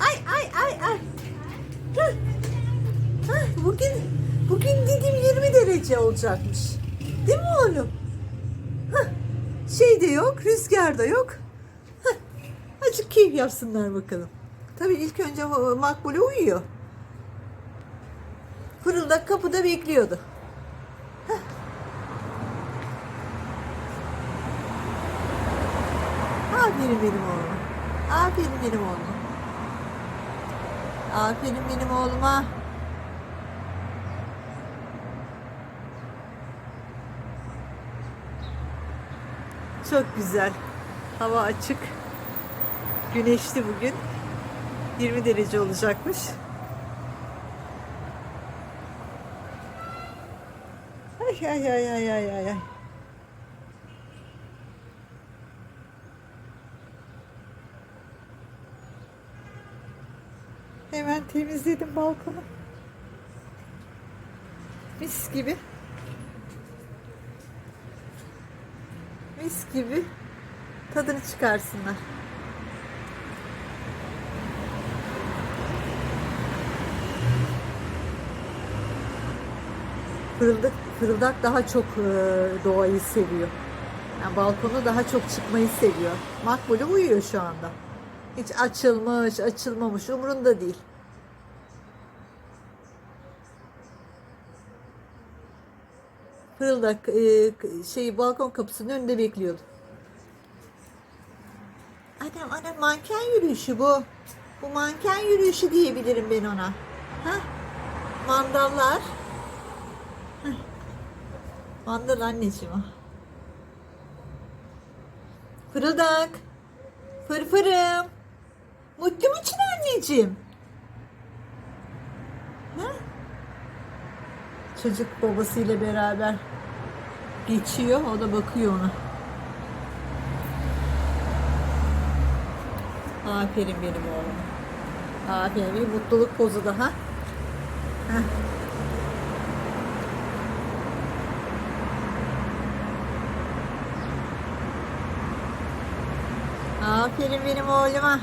Ay ay ay ay. Hah. Hah, Bugün bugün dedim 20 derece olacakmış. Değil mi oğlum? Hah. Şey de yok, rüzgar da yok. Hah. Azıcık keyif yapsınlar bakalım. Tabii ilk önce Makbule uyuyor. Fırıldak kapıda bekliyordu. Hah. Aferin benim oğluma. Aferin benim oğluma. Aferin benim oğluma. Çok güzel. Hava açık. Güneşli bugün. 20 derece olacakmış. Ay ay ay ay ay ay. ay. Hemen temizledim balkonu. Mis gibi. Mis gibi tadını çıkarsınlar. Fırıldak, fırıldak daha çok e, doğayı seviyor. Yani balkona daha çok çıkmayı seviyor. Makbule uyuyor şu anda. Hiç açılmış, açılmamış umurunda değil. Fırıldak e, şey balkon kapısının önünde bekliyordu. Anam anam manken yürüyüşü bu. Bu manken yürüyüşü diyebilirim ben ona. Ha? Mandallar. Heh. Mandal anneciğim o. Fırıldak. Fırfırım. Mutlu musun anneciğim? Ha? Çocuk babasıyla beraber geçiyor. O da bakıyor ona. Aferin benim oğlum. Aferin. Bir mutluluk pozu daha. Heh. Aferin benim oğluma.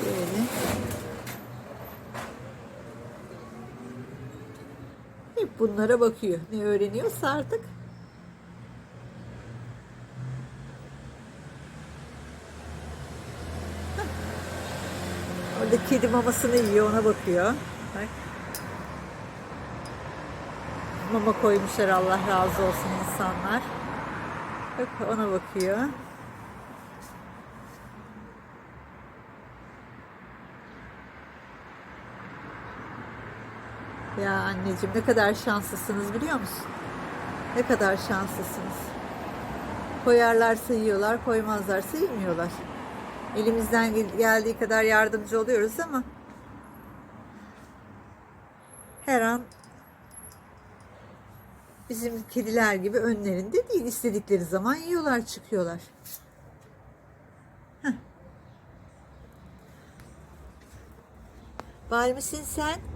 Şöyle. Hep bunlara bakıyor. Ne öğreniyorsa artık. Hah. Orada kedi mamasını yiyor, ona bakıyor. Bak. Mama koymuşlar Allah razı olsun insanlar. Bak ona bakıyor. Ya anneciğim ne kadar şanslısınız biliyor musun? Ne kadar şanslısınız. Koyarlarsa yiyorlar, koymazlarsa yemiyorlar. Elimizden gel- geldiği kadar yardımcı oluyoruz ama her an bizim kediler gibi önlerinde değil. istedikleri zaman yiyorlar, çıkıyorlar. Heh. Bal mısın sen?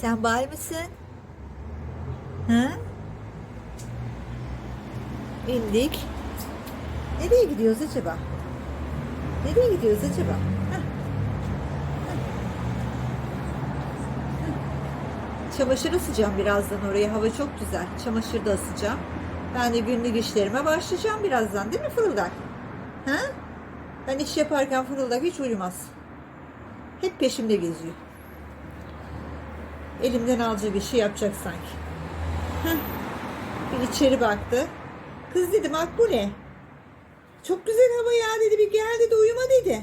Sen bal mısın? Ha? İndik. Nereye gidiyoruz acaba? Nereye gidiyoruz acaba? Hah. Hah. Çamaşır asacağım birazdan oraya. Hava çok güzel. Çamaşır da asacağım. Ben de günlük işlerime başlayacağım birazdan. Değil mi Fırıldak? Ha? Ben iş yaparken Fırıldak hiç uyumaz. Hep peşimde geziyor. Elimden alacak işi yapacak sanki. Heh. Bir içeri baktı. Kız dedi Makbule. Çok güzel hava ya dedi. Bir gel dedi uyuma dedi.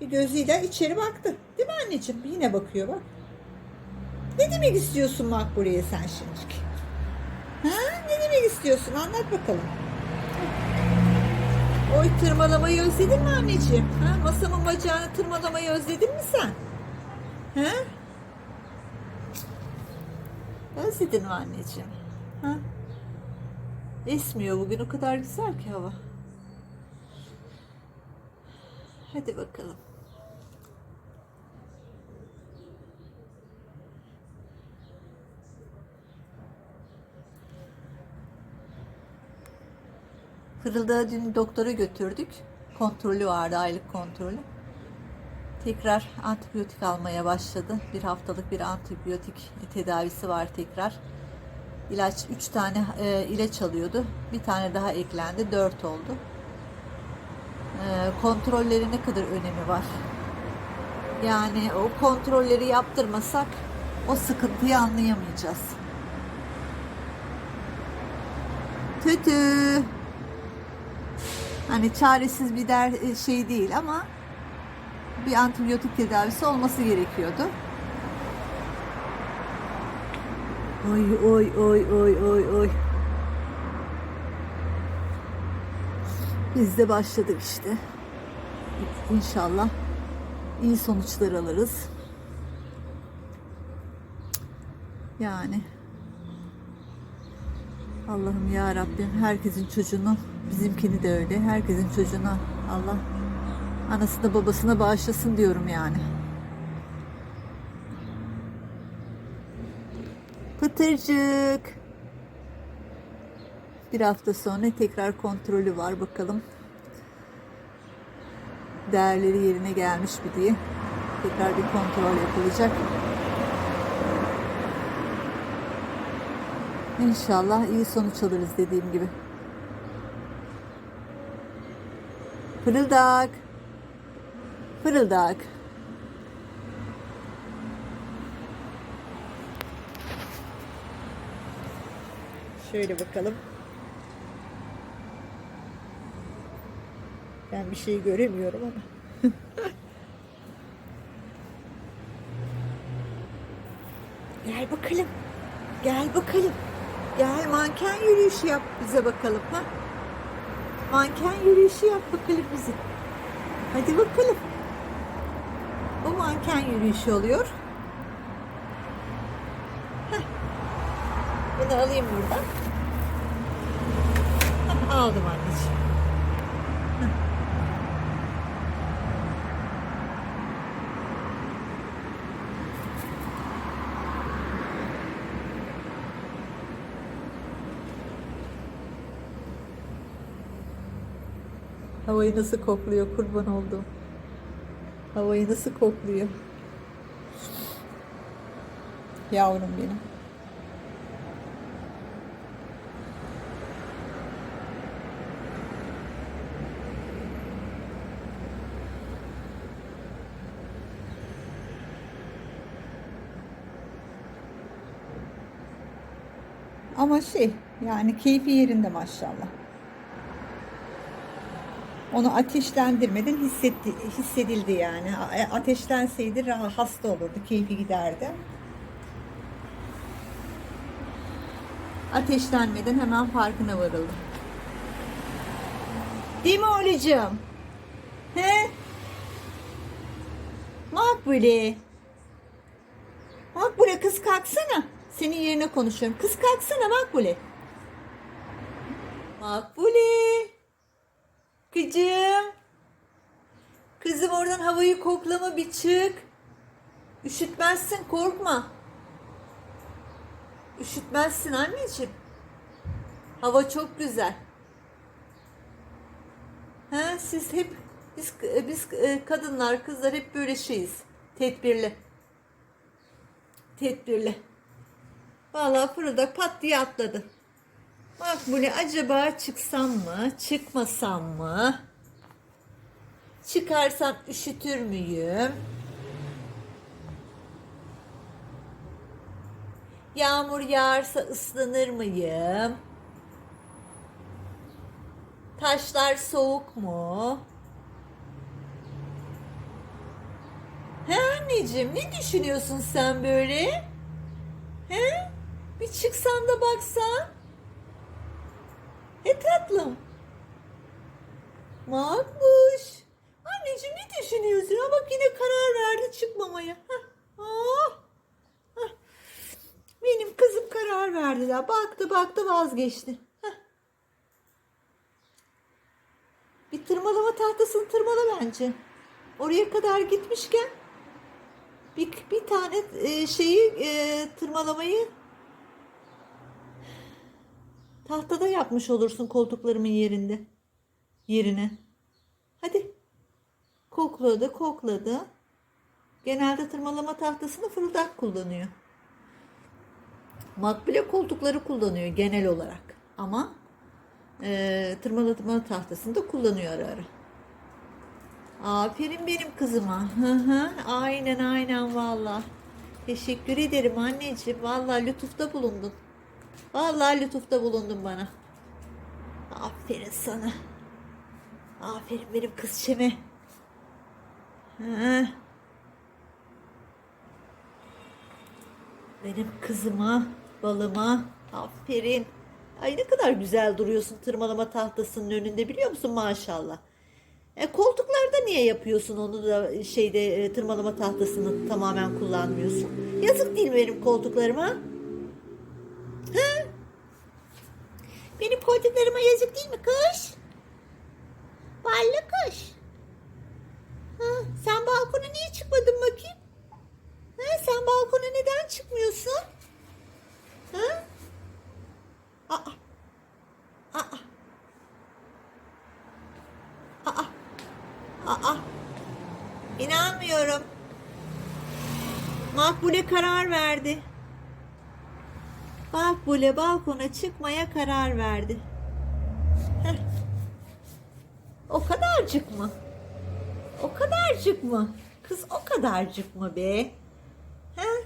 Bir gözüyle içeri baktı. Değil mi anneciğim? Yine bakıyor bak. Ne demek istiyorsun Makbule'ye sen şimdi? Ha? Ne demek istiyorsun? Anlat bakalım. Oy tırmalamayı özledin mi anneciğim? Ha? Masamın bacağını tırmalamayı özledin mi sen? Ha? Özledin mi anneciğim? Ha? Esmiyor bugün o kadar güzel ki hava. Hadi bakalım. Kırıldığı dün doktora götürdük. Kontrolü vardı, aylık kontrolü. Tekrar antibiyotik almaya başladı. Bir haftalık bir antibiyotik tedavisi var tekrar. İlaç, üç tane e, ilaç alıyordu. Bir tane daha eklendi, dört oldu. E, kontrolleri ne kadar önemi var? Yani o kontrolleri yaptırmasak o sıkıntıyı anlayamayacağız. Tütü. Hani çaresiz bir der şey değil ama bir antibiyotik tedavisi olması gerekiyordu. Oy oy oy oy oy oy. Biz de başladık işte. İnşallah iyi sonuçlar alırız. Yani Allah'ım ya Rabbim herkesin çocuğunu bizimkini de öyle. Herkesin çocuğuna Allah anasına babasına bağışlasın diyorum yani. Pıtırcık. Bir hafta sonra tekrar kontrolü var bakalım. Değerleri yerine gelmiş mi diye tekrar bir kontrol yapılacak. İnşallah iyi sonuç alırız dediğim gibi. Fırıldak. Fırıldak. Şöyle bakalım. Ben bir şey göremiyorum ama. Gel bakalım. Gel bakalım. Gel manken yürüyüşü yap bize bakalım ha. Manken yürüyüşü yap bakalım bize. Hadi bakalım. Bu manken yürüyüşü oluyor. Heh. Bunu alayım buradan. Heh, aldım anneciğim. Havayı nasıl kokluyor kurban oldum. Havayı nasıl kokluyor. Yavrum benim. Ama şey yani keyfi yerinde maşallah. Onu ateşlendirmeden hissetti, hissedildi yani. A- Ateşlenseydi rah- hasta olurdu, keyfi giderdi. Ateşlenmeden hemen farkına varıldı. Değil mi oğlucum? He? Makbule. Makbule kız kalksana. Senin yerine konuşuyorum. Kız kalksana Makbule. Makbule. Kızım. Kızım oradan havayı koklama bir çık. Üşütmezsin korkma. Üşütmezsin anneciğim. Hava çok güzel. Ha, siz hep biz biz e, kadınlar kızlar hep böyle şeyiz. Tedbirli. Tedbirli. Vallahi fırıldak pat diye atladı. Bak bu ne acaba çıksam mı çıkmasam mı? Çıkarsam üşütür müyüm? Yağmur yağarsa ıslanır mıyım? Taşlar soğuk mu? He anneciğim ne düşünüyorsun sen böyle? He? Bir çıksan da baksan. E tatlım. Makbuş. Anneciğim ne düşünüyorsun? Ha bak yine karar verdi çıkmamaya. Hah. Ah. Benim kızım karar verdi ya. Baktı baktı vazgeçti. Hah. Bir tırmalama tahtasını tırmala bence. Oraya kadar gitmişken bir, bir tane e, şeyi e, tırmalamayı tahtada yapmış olursun koltuklarımın yerinde. yerine. Hadi. Kokladı, kokladı. Genelde tırmalama tahtasını fırıldak kullanıyor. Makbule koltukları kullanıyor genel olarak. Ama e, tırmalama tahtasını da kullanıyor ara ara. Aferin benim kızıma. Aynen aynen valla. Teşekkür ederim anneciğim. Valla lütufta bulundun. Vallahi lütufta bulundun bana. Aferin sana. Aferin benim kızçeme. Hı. Benim kızıma, balıma. Aferin. Ay ne kadar güzel duruyorsun tırmalama tahtasının önünde biliyor musun maşallah. E, koltuklarda niye yapıyorsun onu da şeyde e, tırmalama tahtasını tamamen kullanmıyorsun? Yazık değil mi benim koltuklarıma? Ha? Benim koltuklarıma yazık değil mi kış? Ballı kış. Ha, sen balkona niye çıkmadın bakayım? Ha, sen balkona neden çıkmıyorsun? Ha? Aa. Aa. Aa. Aa. İnanmıyorum. Makbule karar verdi. Makbule balkona çıkmaya karar verdi. Heh. O kadarcık mı? O kadarcık mı? Kız o kadarcık mı be? He?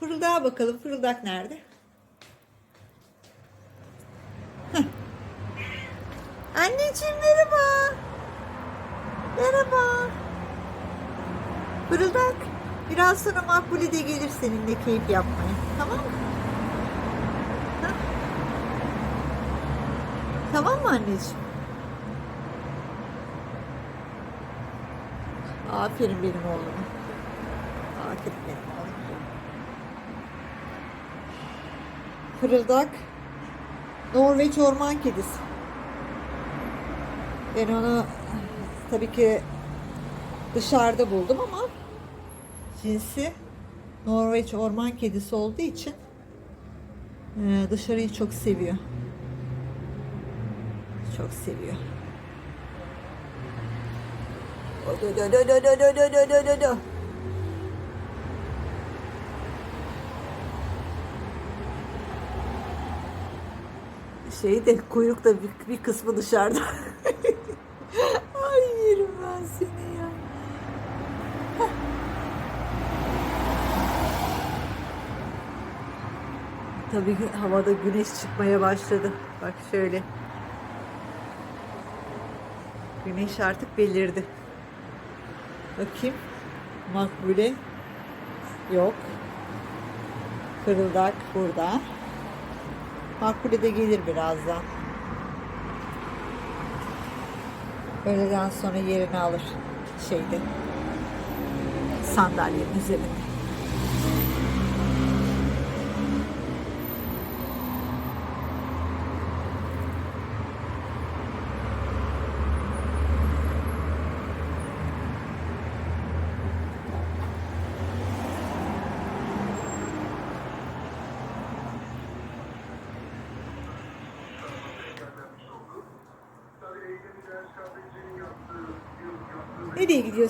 Fırıldağa bakalım. Fırıldak nerede? Heh. Anneciğim merhaba. Merhaba. Fırıldak. Biraz sonra Makbule de gelir seninle keyif yapmaya. Tamam mı? Tamam mı anneciğim? Aferin benim oğluma. Aferin benim oğluma. Fırıldak. Norveç orman kedisi. Ben onu tabii ki dışarıda buldum ama cinsi Norveç orman kedisi olduğu için e, dışarıyı çok seviyor. Çok seviyor. Do, do, do, do, do, do, do, do, do. Şey de kuyruk da bir, bir kısmı dışarıda. Ay yerim ben seni ya. Heh. Tabii havada güneş çıkmaya başladı. Bak şöyle. Güneş artık belirdi. Bakayım. Makbule. Yok. Kırıldak burada. Makbule de gelir birazdan. Öğleden sonra yerini alır şeyde. Sandalyenin üzerinde.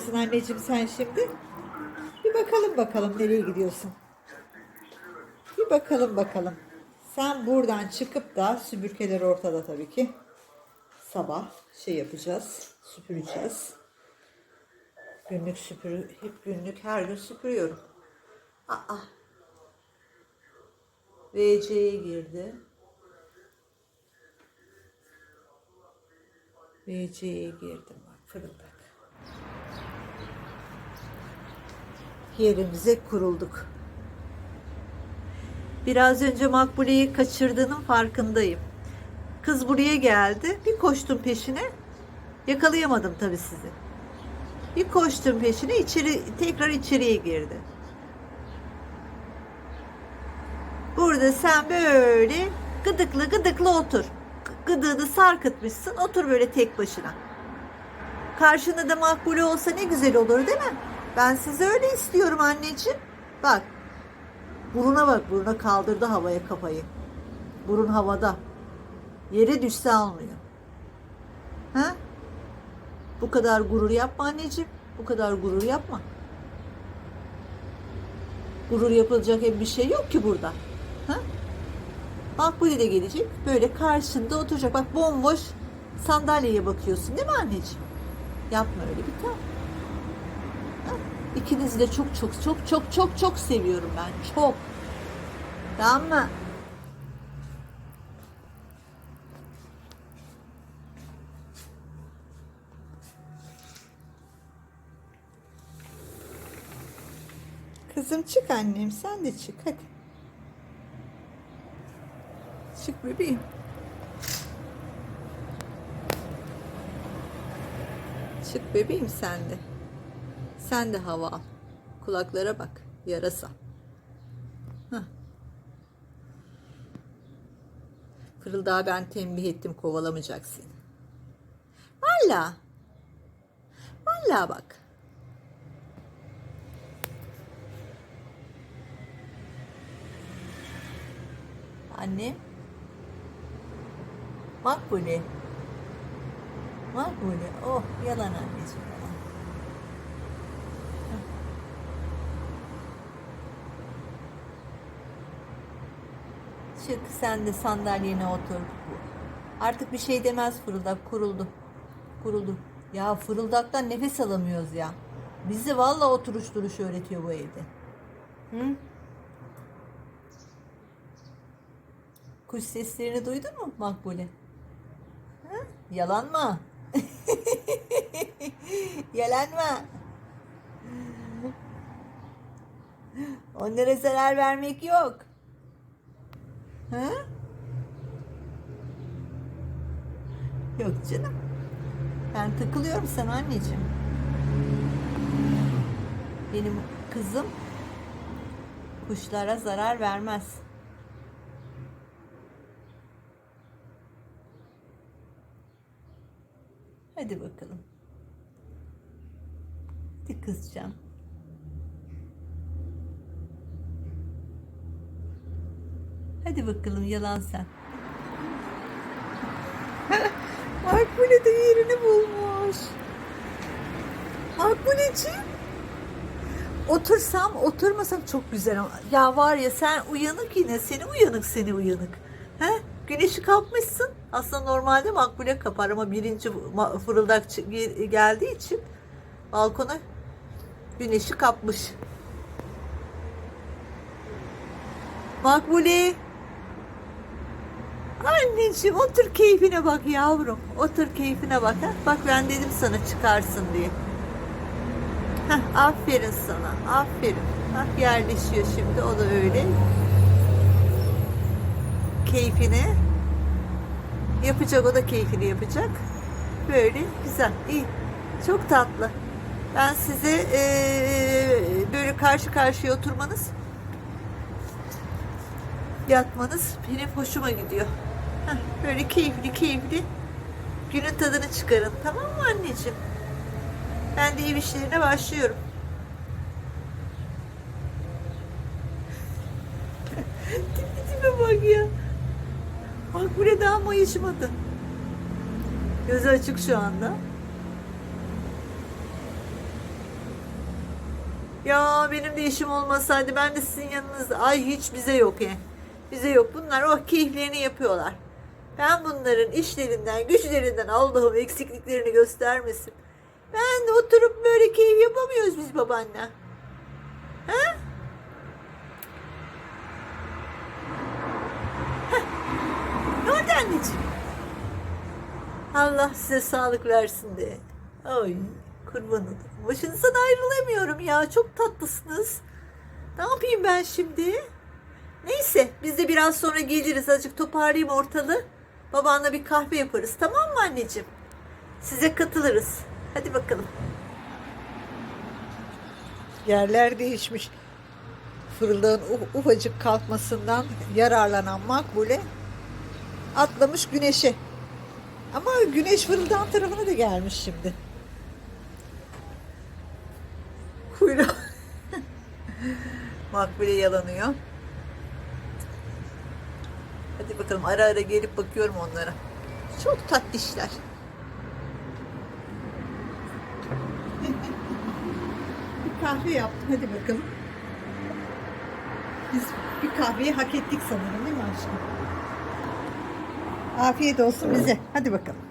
Gidiyorsun anneciğim sen şimdi? Bir bakalım bakalım nereye gidiyorsun. Bir bakalım bakalım. Sen buradan çıkıp da süpürgeler ortada tabii ki. Sabah şey yapacağız. Süpüreceğiz. Günlük süpür, hep günlük her gün süpürüyorum. Aa. VC'ye girdi. VC'ye girdim bak fırıldak. Yerimize kurulduk. Biraz önce Makbule'yi kaçırdığının farkındayım. Kız buraya geldi. Bir koştum peşine. Yakalayamadım tabii sizi. Bir koştum peşine içeri tekrar içeriye girdi. Burada sen böyle gıdıklı gıdıklı otur. Gıdığını sarkıtmışsın. Otur böyle tek başına. Karşında da makbule olsa ne güzel olur değil mi? Ben size öyle istiyorum anneciğim. Bak. Buruna bak buruna kaldırdı havaya kafayı. Burun havada. Yere düşse almıyor. Ha? Bu kadar gurur yapma anneciğim. Bu kadar gurur yapma. Gurur yapılacak bir şey yok ki burada. Ha? Makbule de gelecek. Böyle karşında oturacak. Bak bomboş sandalyeye bakıyorsun değil mi anneciğim? Yapma öyle bir tane. İkinizi de çok çok çok çok çok çok seviyorum ben. Çok. Tamam mı? Kızım çık annem sen de çık hadi. Çık bebeğim. Çık bebeğim sen de. Sen de hava al. Kulaklara bak. Yarasa. Hah. Fırıldağı ben tembih ettim kovalamayacak seni. Valla. Valla bak. Anne. Makbule. Makbule. Oh yalan anneciğim yalan. Heh. Çık sen de sandalyene otur. Artık bir şey demez fırıldak kuruldu. Kuruldu. Ya fırıldaktan nefes alamıyoruz ya. Bizi valla oturuş duruş öğretiyor bu evde. Hı? Kuş seslerini duydun mu Makbule? Ha? Yalan mı? Yalan mı? Onlara zarar vermek yok. Ha? Yok canım. Ben takılıyorum sana anneciğim. Benim kızım kuşlara zarar vermez. Hadi bakalım. Hadi kızcağım. Hadi bakalım yalan sen. Makbule de yerini bulmuş. Makbuleciğim. Otursam oturmasam çok güzel ama. Ya var ya sen uyanık yine. Seni uyanık seni uyanık. He? Güneşi kapmışsın. Aslında normalde makbule kapar ama birinci fırıldak geldiği için balkona güneşi kapmış. Makbule. Anneciğim otur keyfine bak yavrum. Otur keyfine bak. Ha? Bak ben dedim sana çıkarsın diye. Heh, aferin sana. Aferin. Bak yerleşiyor şimdi. O da öyle. Keyfini yapacak. O da keyfini yapacak. Böyle güzel. iyi. Çok tatlı. Ben size eee, böyle karşı karşıya oturmanız yatmanız benim hoşuma gidiyor. Heh, böyle keyifli keyifli günün tadını çıkarın. Tamam mı anneciğim? Ben de ev işlerine başlıyorum. tipi tipe bak ya. Bak buraya daha mayışmadı. Gözü açık şu anda. Ya benim de işim olmasaydı ben de sizin yanınızda. Ay hiç bize yok ya. Bize yok. Bunlar o keyiflerini yapıyorlar. Ben bunların işlerinden, güçlerinden Allah'ım eksikliklerini göstermesin. Ben oturup böyle keyif yapamıyoruz biz babaanne. Ha? Heh. Ne oldu anneciğim? Allah size sağlık versin de. Ay kurban olayım. Başınızdan ayrılamıyorum ya. Çok tatlısınız. Ne yapayım ben şimdi? Neyse biz de biraz sonra geliriz. Azıcık toparlayayım ortalığı. Babanla bir kahve yaparız. Tamam mı anneciğim? Size katılırız. Hadi bakalım. Yerler değişmiş. Fırıldağın ufacık kalkmasından yararlanan Makbule atlamış güneşe. Ama güneş fırıldağın tarafına da gelmiş şimdi. Kuyruğu. Makbule yalanıyor. Bakalım ara ara gelip bakıyorum onlara. Çok tatlışlar. bir kahve yaptım. Hadi bakalım. Biz bir kahveyi hak ettik sanırım değil mi aşkım? Afiyet olsun bize. Hadi bakalım.